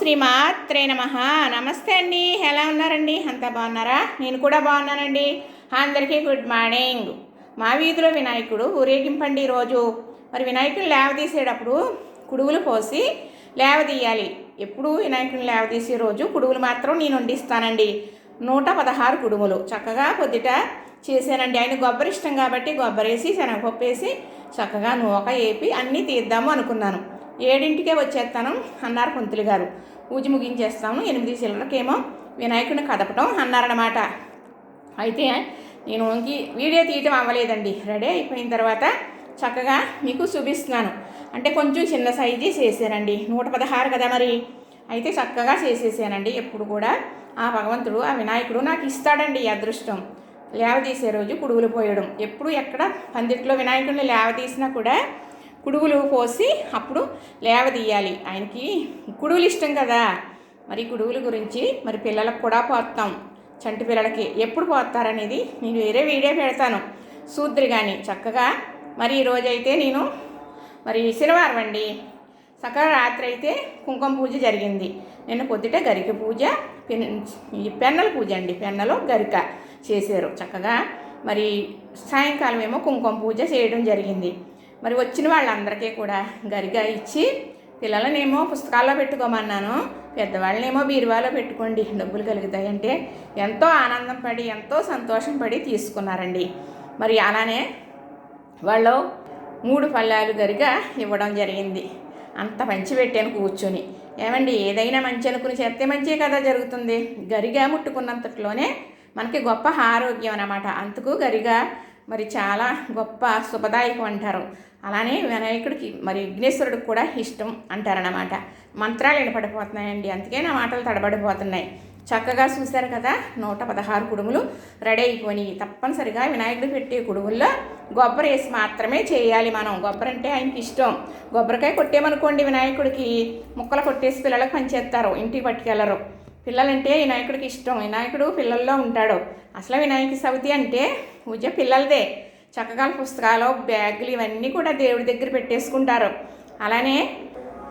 శ్రీమాత్రే నమ. నమస్తే అండి. ఎలా ఉన్నారండి? అంతా బాగున్నారా? నేను కూడా బాగున్నానండి. అందరికీ గుడ్ మార్నింగ్. మా వీధిలో వినాయకుడు ఊరేగింపండి రోజు మరి వినాయకుని లేవదీసేటప్పుడు కుడుగులు పోసి లేవదీయాలి. ఎప్పుడు వినాయకుని లేవదీసే రోజు కుడుగులు మాత్రం నేను వండిస్తానండి. నూట పదహారు కుడుములు. చక్కగా పొద్దుట చేశానండి. ఆయన గొబ్బరిష్టం కాబట్టి గొబ్బరేసి శనగపప్పు వేసి చక్కగా నూక వేపి అన్నీ తీద్దాము అనుకున్నాను. ఏడింటికే వచ్చేస్తాను అన్నారు పంతులు గారు. పూజ ముగించేస్తాము ఎనిమిది చిల్లరకేమో వినాయకుడిని కదపటం అన్నారనమాట అయితే నేను ఇంక వీడియో తీయటం అవ్వలేదండి. రెడీ అయిపోయిన తర్వాత చక్కగా మీకు చూపిస్తున్నాను. అంటే కొంచెం చిన్న సైజు చేశానండి నూట పదహారు కదా మరి? అయితే చక్కగా చేసేసానండి. ఎప్పుడు కూడా ఆ భగవంతుడు ఆ వినాయకుడు నాకు ఇస్తాడండి అదృష్టం. లేవదీసే రోజు కుడుగులు పోయడం. ఎప్పుడు ఎక్కడ పందిట్లో వినాయకుడిని లేవదీసినా కూడా కుడుగులు పోసి అప్పుడు లేవదీయాలి. ఆయనకి కుడుగులు ఇష్టం కదా. మరి కుడుగుల గురించి మరి పిల్లలకు కూడా పోస్తాం చంటి పిల్లలకి ఎప్పుడు పోతారనేది నేను వేరే వీడియో పెడతాను. సూద్రి కానీ చక్కగా మరి ఈరోజైతే నేను మరి శనివారం అండి. సకాల రాత్రి అయితే కుంకుమ పూజ జరిగింది. నిన్న పొద్దుట గరిక పూజ పెన్ ఈ పెన్నల పూజ అండి. పెన్నలో గరిక చేశారు. చక్కగా మరి సాయంకాలం ఏమో కుంకుమ పూజ చేయడం జరిగింది. మరి వచ్చిన వాళ్ళందరికీ కూడా గరిగా ఇచ్చి పిల్లలనేమో పుస్తకాల్లో పెట్టుకోమన్నాను పెద్దవాళ్ళనేమో బీరువాలో పెట్టుకోండి డబ్బులు కలుగుతాయంటే ఎంతో ఆనందం పడి ఎంతో సంతోషం పడి తీసుకున్నారండి. మరి అలానే వాళ్ళు మూడు పళ్ళాలు గరిగా ఇవ్వడం జరిగింది. అంత మంచి పెట్టాను కూర్చొని. ఏమండి ఏదైనా మంచి అనుకుని చేస్తే మంచి కదా జరుగుతుంది. గరిగా ముట్టుకున్నంతట్లోనే మనకి గొప్ప ఆరోగ్యం అన్నమాట. అందుకు గరిగా మరి చాలా గొప్ప శుభదాయకం అంటారు. అలానే వినాయకుడికి మరి విఘ్నేశ్వరుడికి కూడా ఇష్టం అంటారన్నమాట. మంత్రాలు వినపడిపోతున్నాయండి. అందుకే నా మాటలు తడబడిపోతున్నాయి. చక్కగా చూశారు కదా నూట పదహారు కుడుములు రెడీ అయిపోయి తప్పనిసరిగా వినాయకుడు పెట్టే కుడుముల్లో కొబ్బరి వేసి మాత్రమే చేయాలి మనం. కొబ్బరి అంటే ఆయనకి ఇష్టం. కొబ్బరికాయ కొట్టేమనుకోండి వినాయకుడికి? ముక్కలు కొట్టేసి పిల్లలకు పనిచేస్తారు ఇంటికి పట్టుకెళ్ళరు పిల్లలంటే వినాయకుడికి ఇష్టం. వినాయకుడు పిల్లల్లో ఉంటాడు. అసలు వినాయక చవితి అంటే పూజ పిల్లలదే. చక్కగా పుస్తకాలు బ్యాగులు ఇవన్నీ కూడా దేవుడి దగ్గర పెట్టేసుకుంటారు. అలానే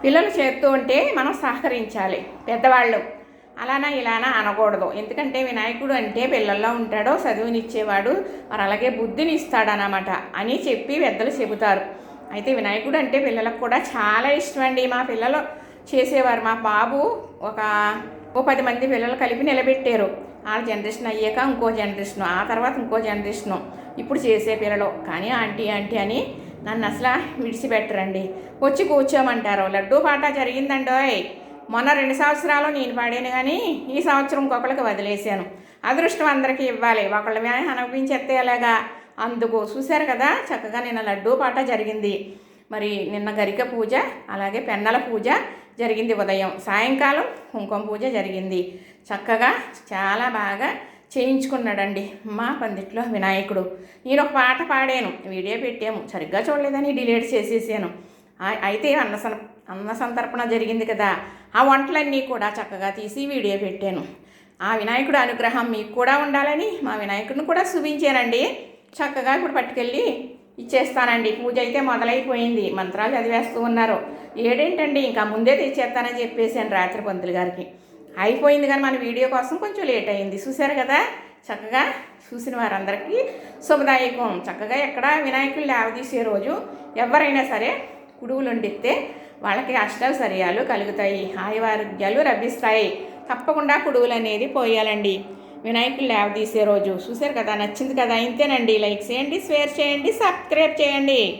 పిల్లలు చేస్తూ ఉంటే మనం సహకరించాలి పెద్దవాళ్ళు. అలానా ఇలానా అనకూడదు. ఎందుకంటే వినాయకుడు అంటే పిల్లల్లో ఉంటాడో చదువునిచ్చేవాడు మరి అలాగే బుద్ధిని ఇస్తాడనమాట అని చెప్పి పెద్దలు చెబుతారు. అయితే వినాయకుడు అంటే పిల్లలకు కూడా చాలా ఇష్టం అండి. మా పిల్లలు చేసేవారు. మా బాబు ఒక ఓ పది మంది పిల్లలు కలిపి నిలబెట్టారు. ఆ జనరేషన్ అయ్యాక ఇంకో జనరేషను ఆ తర్వాత ఇంకో జనరేషను ఇప్పుడు చేసే పిల్లలు కానీ ఆంటీ ఆంటీ అని నన్ను అసలు విడిచిపెట్టరండి. వచ్చి కూర్చోమంటారు. లడ్డూ పాట జరిగిందండోయ్. మొన్న రెండు సంవత్సరాలు నేను పాడాను కానీ ఈ సంవత్సరం ఇంకొకరికి వదిలేశాను. అదృష్టం అందరికీ ఇవ్వాలి. ఒకళ్ళ అనిపించేస్తే ఎలాగా? అందుకు చూశారు కదా చక్కగా నిన్న లడ్డూ పాట జరిగింది. మరి నిన్న గరిక పూజ అలాగే పెన్నల పూజ జరిగింది ఉదయం. సాయంకాలం కుంకుమ పూజ జరిగింది. చక్కగా చాలా బాగా చేయించుకున్నాడండి మా పందిట్లో వినాయకుడు. నేను ఒక పాట పాడాను వీడియో పెట్టాము సరిగ్గా చూడలేదని డిలీట్ చేసేసాను. అయితే అన్న అన్న సంతర్పణ జరిగింది కదా ఆ వంటలన్నీ కూడా చక్కగా తీసి వీడియో పెట్టాను. ఆ వినాయకుడు అనుగ్రహం మీకు కూడా ఉండాలని మా వినాయకుడిని కూడా చూపించానండి చక్కగా ఇప్పుడు పట్టుకెళ్ళి ఇచ్చేస్తానండి. పూజ అయితే మొదలైపోయింది. మంత్రాలు చదివేస్తూ ఉన్నారు. ఏడేంటండి? ఇంకా ముందే తెచ్చేస్తానని చెప్పేసాను రాత్రి పంతులు గారికి. అయిపోయింది కానీ మన వీడియో కోసం కొంచెం లేట్ అయింది. చూశారు కదా? చక్కగా చూసిన వారందరికీ శుభదాయకం. చక్కగా ఎక్కడ వినాయకులు లేవదీసే రోజు ఎవరైనా సరే కుడువులు వండితే వాళ్ళకి అష్టాలు సరియాలు కలుగుతాయి. ఆయువారోగ్యాలు లభిస్తాయి. తప్పకుండా కుడువులు అనేది పోయాలండి. వినాయకులు లేవదీసే రోజు. చూశారు కదా? నచ్చింది కదా? ఇంతేనండి. లైక్ చేయండి షేర్ చేయండి సబ్స్క్రైబ్ చేయండి.